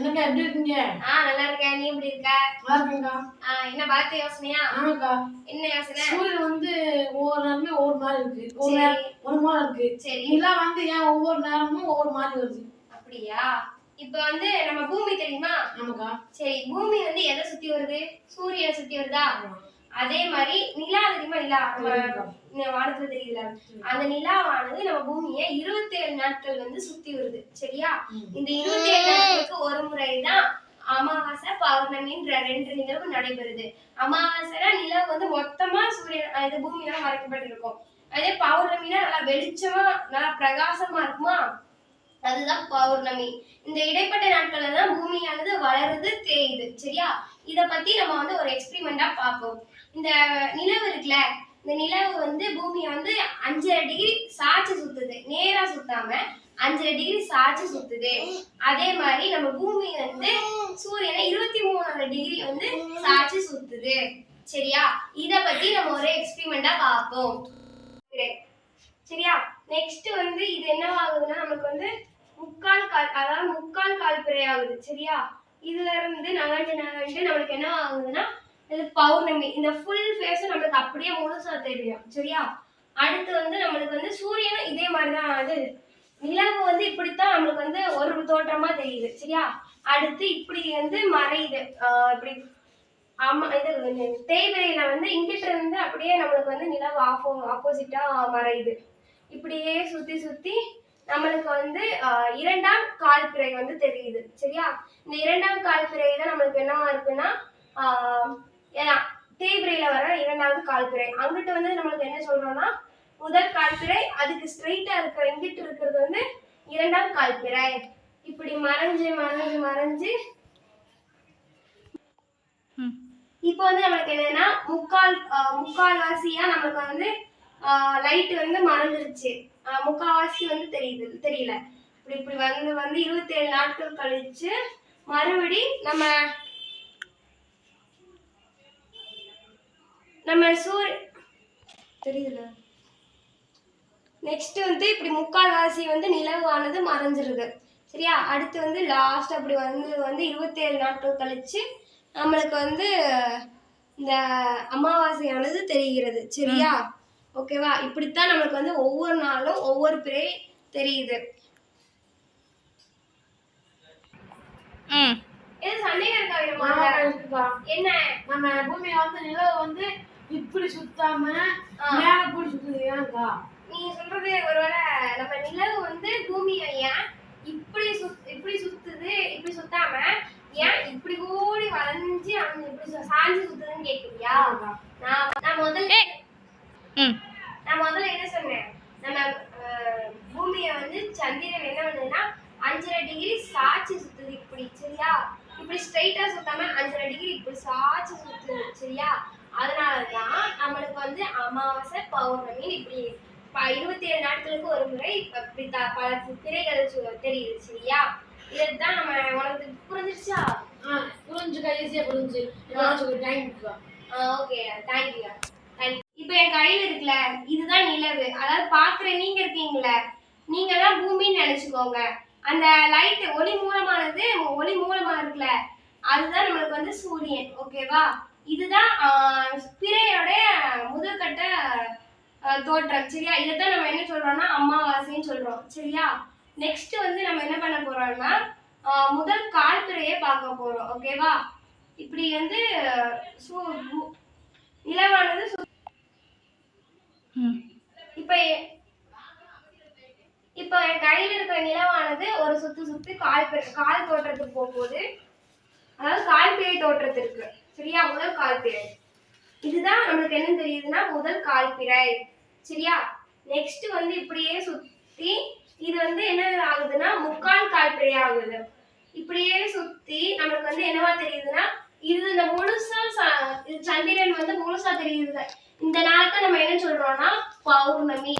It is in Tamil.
என்னக்கா எப்படி இருக்கீங்க? ஆ நல்லா இருக்கேன். நீ எப்படி இருக்க? நல்லா இருக்கீங்களா ஆ, என்ன பார்த்த யோசனையா? ஆமாக்கா. என்ன யோசனை? சூரியன் வந்து ஒவ்வொரு நேரமே ஒவ்வொரு மாதிரி இருக்கு. ஒரு. நேரம் ஒரு மாதிரி இருக்கு. சரி. நிலா வந்து ஏன் ஒவ்வொரு நேரமும் ஒவ்வொரு மாதிரி வருது? அப்படியா? இப்ப வந்து நம்ம பூமி தெரியுமா? ஆமாக்கா. சரி பூமி வந்து எதை சுத்தி வருது? சூரியனை சுத்தி வருதா? அதே மாதிரி நிலா தெரியுமா? நிலா வானத்துல தெரியல அந்த நிலாவானது நம்ம பூமியை இருபத்தி ஏழு நாட்கள் வந்து சுத்தி வருது. சரியா. இந்த இருபத்தி ஏழு நாட்களுக்கு ஒரு முறைதான் அமாவாசை பௌர்ணமின்ற ரெண்டு நிகழ்வு நடைபெறுது. அமாவாசைனா நிலவு வந்து மொத்தமா சூரியன் இது பூமியால மறைக்கப்பட்டிருக்கும். அதே பௌர்ணமினா நல்லா வெளிச்சமா நல்லா பிரகாசமா இருக்குமா? அதுதான் பௌர்ணமி. இந்த இடைப்பட்ட நாட்கள்ல தான் பூமியானது வளருது தேயுது. சரியா? இத பத்தி நம்ம வந்து ஒரு எக்ஸ்பிரிமெண்டா பார்ப்போம். இந்த நிலவு இருக்குல்ல இந்த நிலவு வந்து பூமியை வந்து அஞ்சரை டிகிரி சாய்ச்சி சுத்துது. நேரா சுத்தாம அஞ்சரை டிகிரி சாய்ச்சி சுத்துது. அதே மாதிரி நம்ம பூமி வந்து சூரியனை இருபத்தி மூணு டிகிரி வந்து சாய்ச்சி சுத்துது. சரியா? இத பத்தி நம்ம ஒரு எக்ஸ்பிரிமெண்டா பார்ப்போம். சரியா? நெக்ஸ்ட் வந்து இது என்ன ஆகுதுன்னா நமக்கு வந்து முக்கால் கால் அதாவது முக்கால் கால் பிறை ஆகுது சரியா? இதுல இருந்து நகண்டு நகண்டு நம்மளுக்கு என்ன ஆகுதுன்னா இது பௌர்ணமி. இந்த ஃபுல் ஃபேஸும் நம்மளுக்கு அப்படியே முழுசா தெரியும். சரியா? அடுத்து வந்து நம்மளுக்கு வந்து சூரியனும் இதே மாதிரி தான் அது நிலவு வந்து இப்படித்தான் நம்மளுக்கு வந்து ஒரு தோற்றமா தெரியுது. சரியா? அடுத்து இப்படி வந்து மறையுது. இப்படி ஆமா இது தேய்பிரையில வந்து இங்கிட்ட இருந்து அப்படியே நம்மளுக்கு வந்து நிலவு ஆப்போ ஆப்போசிட்டா மறையுது. இப்படியே சுத்தி சுத்தி நம்மளுக்கு வந்து இரண்டாம் கால் பிறை வந்து தெரியுது. சரியா? இந்த இரண்டாம் கால் பிறை தான் நம்மளுக்கு என்னவா இருக்குன்னா ஆஹ், தேய்பிரையில வர இரண்டாவது கால் பிறை அங்கிட்டு வந்து நம்மளுக்கு என்ன சொல்றோம்னா முதல் கால் பிறை அதுக்கு ஸ்ட்ரைட்டா இருக்கிற இங்கிட்டு இருக்கிறது வந்து இரண்டாம் கால் பிறை இப்படி மறைஞ்சு மறைஞ்சு மறைஞ்சு. இப்போ வந்து நம்மளுக்கு என்னன்னா முக்கால் ஆஹ் முக்கால் வாசியா நமக்கு வந்து லைட் வந்து மறைஞ்சிருச்சு. முக்கால்வாசி வந்து தெரியுது தெரியல. இப்படி இப்படி வந்து வந்து இருபத்தி ஏழு நாட்கள் கழிச்சு மறுபடி நம்ம நம்ம சூரிய தெரியுதுல? நெக்ஸ்ட் வந்து இப்படி முக்கால் வாசி வந்து நிலவானது மறைஞ்சிருது. சரியா? அடுத்து வந்து லாஸ்ட் அப்படி வந்து வந்து இருபத்தேழு நாட்கள் கழிச்சு நம்மளுக்கு வந்து இந்த அமாவாசையானது தெரிகிறது. சரியா? ஓகேவா இப்படித்தான் நம்மளுக்கு வந்து ஒவ்வொரு நாளும் ஒவ்வொரு பிறை தெரியுது. இது சந்தேகம் இருக்கா. என்ன? நம்ம பூமியை வந்து நிலவு வந்து இப்படி சுத்தாம ஆ. மேல போய் சுத்துது நீ சொல்றது ஒருவேளை நம்ம நிலவு வந்து பூமியை ஏன் இப்படி சுத் இப்படி சுத்துது இப்படி சுத்தாம ஏன் இப்படி ஓடி வளைஞ்சு அங்க இப்படி சாஞ்சு சுத்துதுன்னு கேக்குறியா? நான் நான் முதல்ல ம். நான் முதல்ல என்ன சொன்னேன்? நம்ம அஹ், பூமியை வந்து சந்திரன் என்ன பண்ணுதுன்னா அஞ்சரை டிகிரி சாய்ச்சி சுத்துது இப்படி சரியா? இப்படி ஸ்ட்ரைட்டா சுத்தாம அஞ்சரை டிகிரி இப்படி சாய்ச்சி சுத்துது சரியா? அதனாலதான் நம்மளுக்கு வந்து அமாவாசை பௌர்ணமி இப்படி இருபத்தி ஏழு நாட்களுக்கு ஒரு முறை இப்ப இப்படி பல சு- தெரியுது சரியா? இதுதான் நம்ம உனக்கு புரிஞ்சிருச்சா? ஆ, புரிஞ்சுக்கா ஈஸியா புரிஞ்சு. டைம் ஓகே தேங்க்யூ இப்போ என் கையில இருக்குல்ல இதுதான் நிலவு. அதாவது பாக்குற நீங்க இருக்கீங்களே நீங்க தான் பூமின்னு நினைச்சுக்கோங்க. அந்த லைட் ஒளி மூலமானது ஒளி மூலமா இருக்குல்ல அதுதான் நம்மளுக்கு வந்து சூரியன் ஓகேவா இதுதான் பிறையோட முதற்கட்ட தோற்றம் சரியா? இதைத்தான் நம்ம என்ன சொல்றோம்னா அமாவாசைன்னு சொல்றோம் சரியா? நெக்ஸ்ட் வந்து நம்ம என்ன பண்ண போறோம்னா முதல் கால் பிறையை பார்க்க போறோம் ஓகேவா இப்படி வந்து நிலவானது இப்ப இப்ப என் கையில இருக்கிற நிலவானது ஒரு சுத்து சுத்தி கால் கால் தோற்றத்துக்கு போகும்போது அதாவது கால் பிறை தோற்றத்திற்கு. சரியா? முதல் கால்பிறை இதுதான் நம்மளுக்கு என்ன தெரியுதுன்னா முதல் கால்பிறை சரியா? நெக்ஸ்ட் வந்து இப்படியே சுத்தி இது வந்து என்ன ஆகுதுன்னா முக்கால் கால்பிறை ஆகுது. இப்படியே சுத்தி நம்மளுக்கு வந்து என்னவா தெரியுதுன்னா இது இந்த முழுசா இது சந்திரன் வந்து முழுசா தெரியுது இந்த நேரத்தை நம்ம என்ன சொல்றோம்னா பௌர்ணமி.